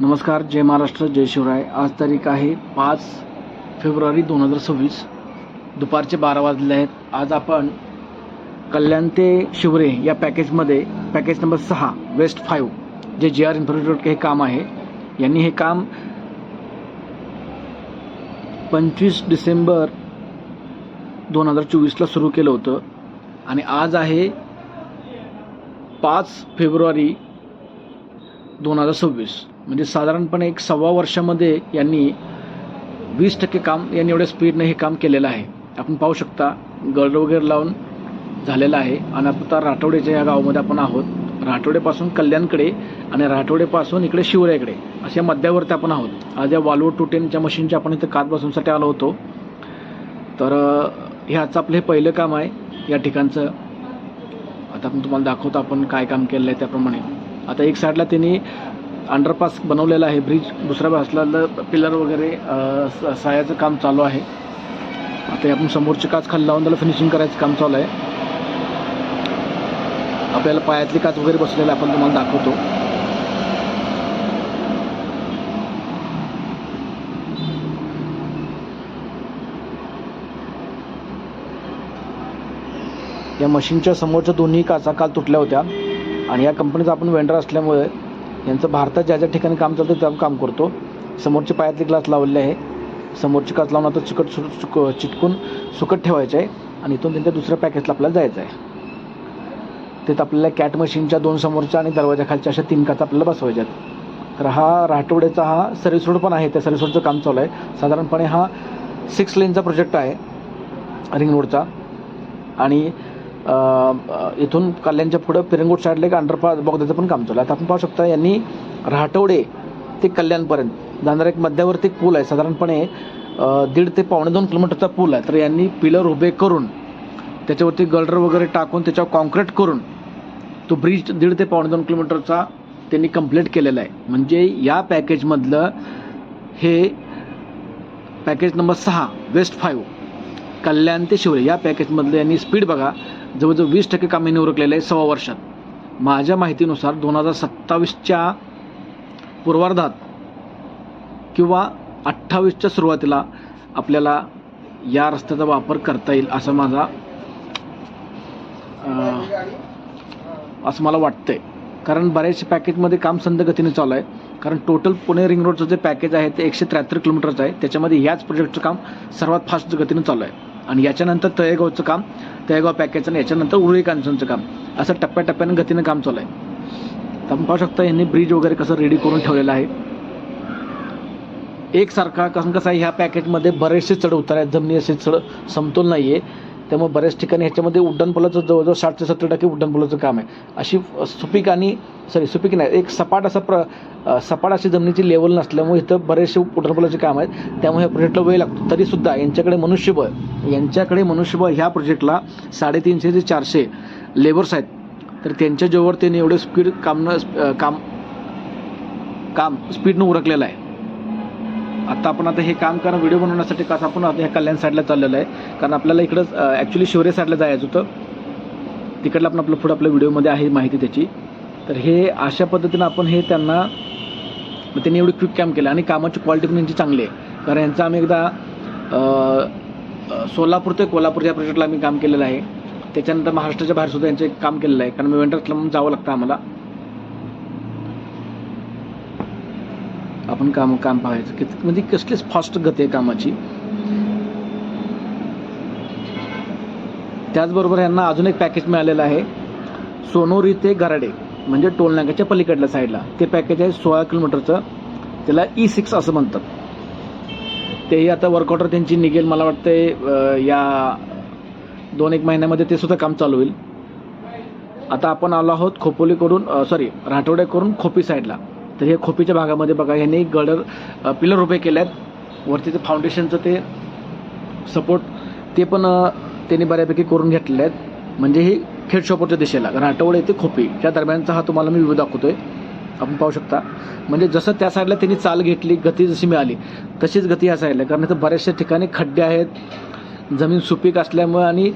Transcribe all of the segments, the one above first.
नमस्कार जय महाराष्ट्र जय शिवराय. आज तारीख आहे पाच फेब्रुवारी दोन हजार सव्वीस. दुपारचे बारा वाजले आहेत. आज आपण कल्याण ते शिवरे या पॅकेजमध्ये पॅकेज नंबर सहा west five J J R infrastructure हे काम आहे यांनी हे काम पंचवीस डिसेंबर दोन हजार चोवीसला सुरू केलं होतं. आणि आज आहे पाच फेब्रुवारी दोन हजार सव्वीस. म्हणजे साधारणपणे एक सव्वा वर्षामध्ये यांनी वीस टक्के काम यांनी एवढ्या स्पीडने हे काम केलेलं आहे. आपण पाहू शकता गड वगैरे लावून झालेलं आहे. आणि आता राठोडेच्या या गावामध्ये आपण आहोत. राठोडेपासून कल्याणकडे आणि राठोडेपासून इकडे शिवऱ्याकडे अशा मध्यावरती आपण आहोत. आज या वाल्वो टुटेनच्या मशीनच्या आपण इथं कात बसूनसाठी आलो होतो. तर हे आजचं आपलं हे पहिलं काम आहे. या ठिकाणचं आता आपण तुम्हाला दाखवतो आपण काय काम केलेलं आहे त्याप्रमाणे. आता एक साईडला त्यांनी अंडरपास बनवलेला आहे. ब्रिज दुसऱ्या बाजूला पिलर वगैरे स- सायाचं काम चालू आहे. आता हे आपण समोरची काच खाली लावून त्याला फिनिशिंग करायचं काम चालू आहे. आपल्याला पायातली काच वगैरे बसलेलं आपण तुम्हाला दाखवतो. या मशीनच्या समोरच्या दोन्ही काचा काल तुटल्या होत्या. आणि या कंपनीचा आपण वेंडर असल्यामुळे यांचं भारतात ज्या ज्या ठिकाणी काम चालतं त्या काम करतो. समोरचे पायातले ग्लास लावलेले आहे. समोरची काच लावून आता चिकट सु चुक चिटकून सुकट ठेवायचं आहे आणि इथून त्यांच्या दुसऱ्या पॅकेजला आपल्याला जायचं आहे. तिथं आपल्याला कॅट मशीनच्या दोन समोरच्या आणि दरवाजाखालच्या अशा तीन काचा आपल्याला बसवायच्या आहेत. तर हा राठवड्याचा हा सर्व्हिस रोड पण आहे. त्या सर्व्हिस रोडचं काम चालू आहे. साधारणपणे हा सिक्स लेनचा प्रोजेक्ट आहे. रिंग रोडचा आणि इथून कल्याणच्या पुढं पिरंगोट साईडला एक अंडरपास बोगद्याचं पण काम चालू आहे. आता आपण पाहू शकता यांनी राहटवडे ते कल्याणपर्यंत जाणारा एक मध्यावरती एक पूल आहे. साधारणपणे दीड ते पावणे दोन किलोमीटरचा पूल आहे. तर यांनी पिलर उभे करून त्याच्यावरती गल्डर वगैरे टाकून त्याच्यावर कॉन्क्रीट करून तो ब्रिज दीड ते पावणे दोन किलोमीटरचा त्यांनी कंप्लीट केलेला आहे. म्हणजे या पॅकेजमधलं हे पॅकेज नंबर सहा वेस्ट फाईव्ह कल्याण ते शिवळे या पॅकेजमधलं यांनी स्पीड बघा. जवळजवळ वीस टक्के काम यांनी उरकलेलं आहे सव्वा वर्षात. माझ्या माहितीनुसार दोन हजार सत्तावीसच्या पूर्वार्धात किंवा अठ्ठावीसच्या सुरुवातीला आपल्याला या रस्त्याचा वापर करता येईल असं माझा असं मला वाटतंय. कारण बऱ्याचशा पॅकेजमध्ये काम संद गतीने चालू आहे. कारण टोटल पुणे रिंग रोडचं जे पॅकेज आहे ते एकशे त्र्याहत्तर किलोमीटरचं आहे. त्याच्यामध्ये ह्याच प्रोजेक्टचं काम सर्वात फास्ट गतीने चालू आहे. आणि याच्यानंतर तळेगावचं काम तळेगाव पॅकेजचं आणि याच्यानंतर उरळी कांचनचं काम. असं टप्प्याटप्प्यानं गतीनं काम चालू आहे तर आपण पाहू शकता यांनी ब्रिज वगैरे कसं रेडी करून ठेवलेलं आहे. एकसारखा कसं कसं आहे ह्या पॅकेजमध्ये बरेचसे चढ उतार आहेत. जमिनी असे चढ समतोल नाही आहे त्यामुळे बऱ्याच ठिकाणी ह्याच्यामध्ये उड्डाणपुलाचं जवळजवळ साठ ते सत्तर टक्के उड्डाणपुलाचं काम आहे. अशी सुपीक आणि सॉरी सुपीक नाही एक सपाट असा प्र सपाट अशी जमिनीची लेवल नसल्यामुळे इथं बरेचसे उड्डाणपुलाचे काम आहेत. त्यामुळे ह्या प्रोजेक्टला वेळ लागतो. तरीसुद्धा यांच्याकडे मनुष्यबळ यांच्याकडे मनुष्यबळ ह्या प्रोजेक्टला साडेतीनशे ते चारशे लेबर्स आहेत. तर त्यांच्या जोवर त्यांनी एवढं स्पीड काम न काम काम स्पीडनं उरकलेलं आहे. आता आपण आता हे काम करा व्हिडिओ बनवण्यासाठी कसं आपण आता ह्या कल्याण साईडला चाललेलं आहे. कारण आपल्याला इकडं ॲक्च्युली शिवरे साईडला जायचं होतं. तिकडलं आपण आपलं पुढं आपल्या व्हिडिओमध्ये आहे माहिती त्याची. तर हे अशा पद्धतीनं आपण हे त्यांना मग त्यांनी एवढी क्विक काम केलं. आणि कामाची क्वालिटी पण यांची चांगली आहे. कारण यांचं आम्ही एकदा सोलापूर ते कोल्हापूर या प्रोजेक्टला आम्ही काम केलेलं आहे. त्याच्यानंतर महाराष्ट्राच्या बाहेरसुद्धा यांचे काम केलेलं आहे. कारण मी वेंडर्सला म्हणून जावं लागतं आम्हाला. आपण काम काम पाहायचं. की म्हणजे कसलीच फास्ट गती आहे कामाची. त्याचबरोबर यांना अजून एक पॅकेज मिळालेलं आहे. सोनोरी ते गराडे म्हणजे टोलनाक्याच्या पलीकडल्या साईडला ते पॅकेज आहे सोळा किलोमीटरचं. त्याला e ई सिक्स असं म्हणतात. तेही आता वर्कआउटर त्यांची निघेल. मला वाटते या दोन एक महिन्यामध्ये ते सुद्धा काम चालू होईल. आता आपण आलो आहोत खोपोलीकडून सॉरी राठोड्याकडून खोपी साईडला तर हे खोपीच्या भागामध्ये बघा ह्यांनी गडर पिलर उभे केले आहेत वरती ते फाउंडेशनचं ते सपोर्ट ते पण त्यांनी बऱ्यापैकी करून घेतलेले आहेत. म्हणजे हे खेडशॉपरच्या दिशेला राठवडे ते खोपी. या दरम्यानचा हा तुम्हाला मी व्ह्यू आहे आपण पाहू शकता. म्हणजे जसं त्या साईडला त्यांनी चाल घेतली गती जशी मिळाली तशीच गती या साईडला कारण इथं बऱ्याचशा ठिकाणी खड्डे आहेत. जमीन सुपीक असल्यामुळे आणि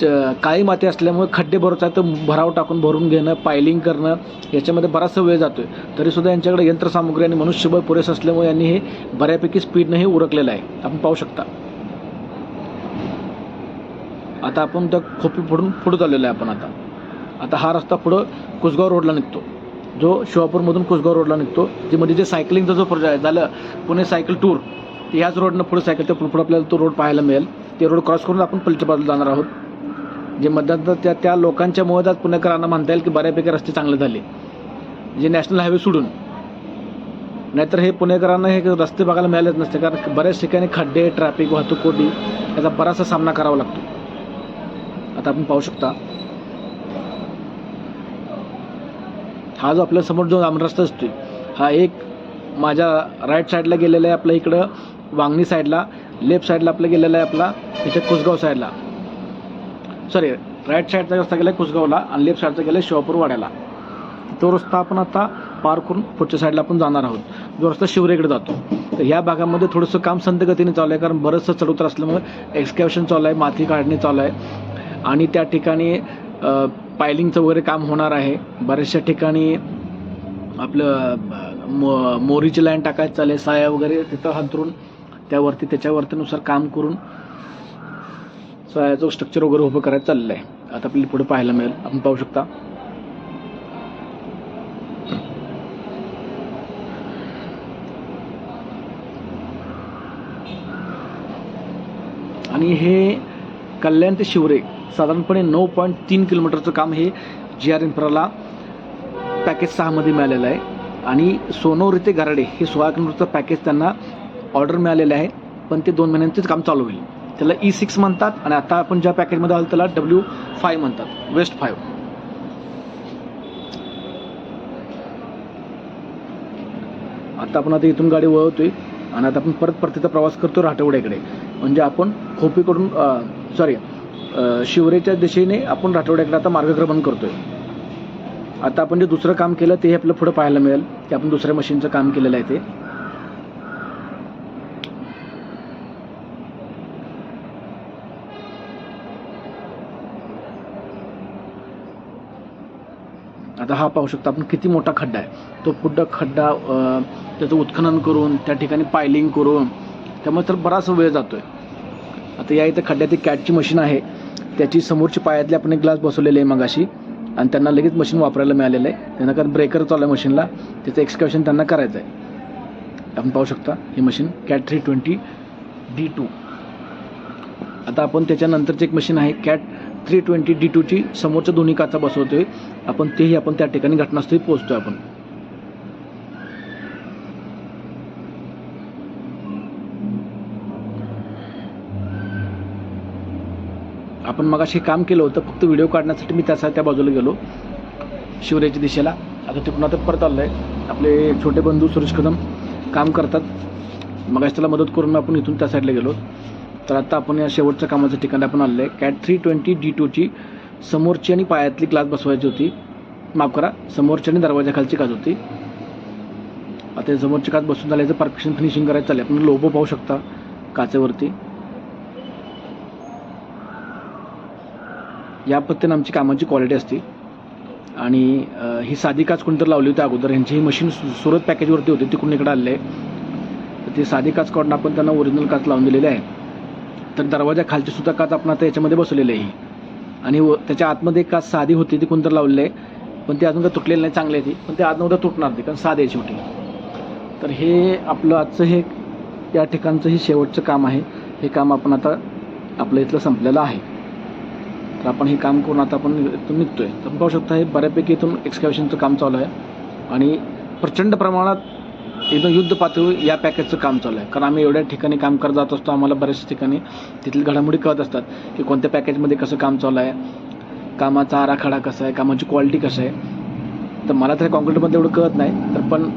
च- काळी माती असल्यामुळे खड्डे भरवत तर भराव टाकून भरून घेणं पायलिंग करणं याच्यामध्ये बराचसा वेळ जातो आहे तरीसुद्धा यांच्याकडे यंत्रसामुग्री आणि मनुष्यबळ पुरेसं असल्यामुळे यांनी हे बऱ्यापैकी स्पीडनं हे उरकलेलं आहे. आपण पाहू शकता. आता आपण त्या खोपी फोडून पुढे चाललेलो आहे आपण आता. आता हा रस्ता पुढं कुसगाव रोडला निघतो. जो शिवापूरमधून कुसगाव रोडला निघतो जे मध्ये जे सायकलिंगचा जो प्रोजेक्ट आहे झालं पुणे सायकल टूर ह्याच रोडनं पुढे सायकल त्या पुढे आपल्याला तो रोड पाहायला मिळेल. ते रोड क्रॉस करून आपण पलीच्या बाजूला जाणार आहोत. जे मध्यांतर त्या त्या लोकांच्या मोहदात पुणेकरांना म्हणता येईल की बऱ्यापैकी रस्ते चांगले झाले. जे नॅशनल हायवे सोडून. नाहीतर हे पुणेकरांना हे रस्ते बघायला मिळालेच नसते. कारण बऱ्याच ठिकाणी खड्डे ट्रॅफिक वाहतूक कोटी याचा बराचसा सामना करावा लागतो. आता आपण पाहू शकता. हा जो आपल्यासमोर जो जांभळा रस्ता असतोय हा एक माझ्या राईट साईडला गेलेला आहे आपल्या इकडं वांगणी साईडला लेफ्ट साईडला आपलं गेलेलं आहे आपला इथे कुसगाव साईडला. सॉरी राईट साईडचा रस्ता गेला कुसगावला आणि लेफ्ट साईडचा गेला शिवापूर वाड्याला. तो रस्ता आपण आता पार करून पुढच्या साईडला आपण जाणार आहोत. जो रस्ता शिवरेकडे जातो. तर ह्या भागामध्ये थोडंसं काम संत गतीने चालू आहे कारण बरंचसं चढउतर असल्यामुळे एक्सकॅव्हेशन चालू आहे माती काढणे चालू आहे. आणि त्या ठिकाणी पायलिंगचं वगैरे काम होणार आहे. बऱ्याचशा ठिकाणी आपलं मो मोरीची लाईन टाकायचं चालेल साया वगैरे तिथं हंतरून. त्यावरती त्याच्यावरतीनुसार काम करून जो स्ट्रक्चर वगैरे उभं करायचं चाललं आहे आता आपल्याला पुढे पाहायला मिळेल. आपण पाहू शकता. आणि हे कल्याण ते शिवरे साधारणपणे नऊ पॉईंट तीन किलोमीटरचं काम हे जी आर इन्फ्राला पॅकेज सहामध्ये मिळालेलं आहे. आणि सोनोरी ते गराडे हे सोळा किलोमीटरचं पॅकेज त्यांना ऑर्डर मिळालेले आहे पण ते दोन महिन्यांचेच काम चालू होईल. त्याला e ई सिक्स म्हणतात आणि आता आपण ज्या पॅकेजमध्ये आलो त्याला डब्ल्यू फाय म्हणतात वेस्ट फायव आता आपण आता इथून गाडी वळवतोय आणि आता आपण परत परतीचा प्रवास करतो राठवड्याकडे म्हणजे आपण खोपीकडून सॉरी शिवरेच्या दिशेने आपण राठवड्याकडे आता मार्गक्रमण करतोय. आता आपण जे दुसरं काम केलं ते आपलं पुढं पाहायला मिळेल. की आपण दुसऱ्या मशीनचं काम केलेलं आहे ते. आता हा पाहू शकता. आपण किती मोठा खड्डा आहे? तो पुढं खड्डा त्याचं उत्खनन करून त्या ठिकाणी पायलिंग करून त्यामुळे तर बराच वेळ जातो आहे आता या इथं खड्ड्यात एक कॅटची मशीन आहे. त्याची समोरची पायातले आपण एक ग्लास बसवलेले आहे मगाशी. आणि त्यांना लगेच मशीन वापरायला मिळालेलं आहे. त्यांना कारण ब्रेकर चालू आहे मशीनला त्याचं एक्सकॅव्हेशन त्यांना करायचं आहे. आपण पाहू शकता ही machine Cat three twenty D two आता आपण त्याच्यानंतरची एक मशीन आहे कॅट थ्री ट्वेंटी डी टूची समोरच्या दोन्ही काचा बसवतोय. आपण तेही आपण त्या ठिकाणी घटनास्थळी पोहोचतोय आपण. आपण मगाशी काम केलं होतं फक्त व्हिडिओ काढण्यासाठी मी त्याचा त्या बाजूला गेलो. शिवरायाच्या दिशेला. आता तिकडून आता परत आलं आहे आपले छोटे बंधू सुरेश कदम काम करतात. मगाशी त्याला मदत करून आपण इथून त्या साईडला गेलो. तर आता आपण या शेवटच्या कामाचं ठिकाणी आपण आलेलं आहे. कॅट थ्री ट्वेंटी डी टूची समोरची आणि पायातली क्लास बसवायची होती. माफ करा समोरची आणि दरवाजाखालची काच होती. आता हे समोरची काच बसून झाल्याचं परफेक्शन फिनिशिंग करायचं चालेल आपण लोबो पाहू शकता काचेवरती. या पद्धतीने आमची कामाची क्वालिटी असते. आणि ही साधी काच कोणतरी लावली होती अगोदर. यांची ही मशीन सुरत पॅकेजवरती होती तिकडून इकडे आले तर ती साधी काच काढून आपण त्यांना ओरिजिनल काच लावून दिलेली आहे. तर दरवाजा खालची सुद्धा काच आपण आता याच्यामध्ये बसवलेली आहे. आणि व त्याच्या आतमध्ये एक काच साधी होती ती कोणतरी लावलेलं आहे. पण ती अजून काय तुटलेली नाही चांगली आहे ती. पण ती आज उद्या तुटणार नाही कारण साधी आहे शेवटी. तर हे आपलं आजचं हे या ठिकाणचं हे शेवटचं काम आहे. हे काम आपण आता आपलं इथलं संपलेलं आहे. तर आपण हे काम करून आता आपण इथून निघतोय. तर पाहू शकता हे बऱ्यापैकी इथून एक्सकॅव्हेशनचं काम चालू आहे. आणि प्रचंड प्रमाणात एकदम युद्ध पातळीवर या पॅकेजचं काम चालू आहे. कारण आम्ही एवढ्या ठिकाणी काम करत जात असतो आम्हाला बऱ्याच ठिकाणी तिथली घडामोडी कळत असतात की कोणत्या पॅकेजमध्ये कसं काम चालू आहे कामाचा आराखडा कसा आहे कामाची क्वालिटी कसं आहे. तर मला तर कॉन्क्रीटमध्ये एवढं कळत नाही तर पण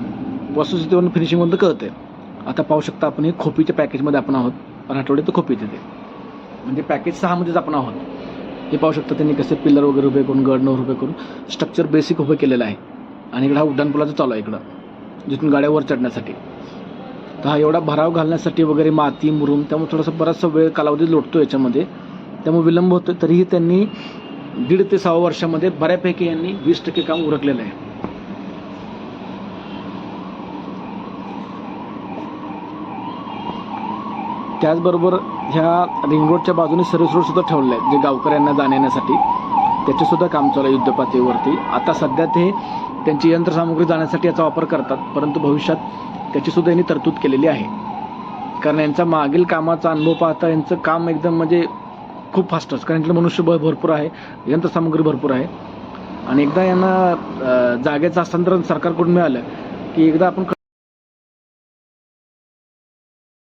वस्तुस्थितीवरून फिनिशिंगमधलं कळतं आहे आता पाहू शकता आपण हे खोपीच्या पॅकेजमध्ये आपण आहोत. पण आठवडे तर खोपी तिथे म्हणजे पॅकेज सहामध्येच आपण आहोत. हे पाहू शकता त्यांनी कसे पिलर वगैरे उभे करून गर्डनं उभे करून स्ट्रक्चर बेसिक उभं केलेलं आहे. आणि इकडं हा उड्डाणपुलाचं चालू आहे इकडं. जिथून गाड्यावर चढण्यासाठी. तर हा एवढा भराव घालण्यासाठी वगैरे माती मुरुम त्यामुळे थोडासा बराचसा वेळ कालावधी लोटतो याच्यामध्ये. त्यामुळे विलंब होतो तरीही त्यांनी दीड ते सहा वर्षामध्ये बऱ्यापैकी यांनी वीस टक्के काम उरकलेलं आहे. त्याचबरोबर ह्या रिंग रोडच्या बाजूने सर्व्हिस रोड सुद्धा ठेवले आहेत जे गावकऱ्यांना जाण्यासाठी त्याचेसुद्धा काम चालू आहे युद्धपातळीवरती. आता सध्या ते त्यांची यंत्रसामुग्री जाण्यासाठी याचा वापर करतात परंतु भविष्यात त्याचीसुद्धा यांनी तरतूद केलेली आहे. कारण यांचा मागील कामाचा अनुभव पाहता यांचं काम एकदम म्हणजे खूप फास्ट असतं. कारण इथलं मनुष्यबळ भरपूर आहे यंत्रसामुग्री भरपूर आहे. आणि एकदा यांना जागेचं हस्तांतरण सरकारकडून मिळालं की एकदा आपण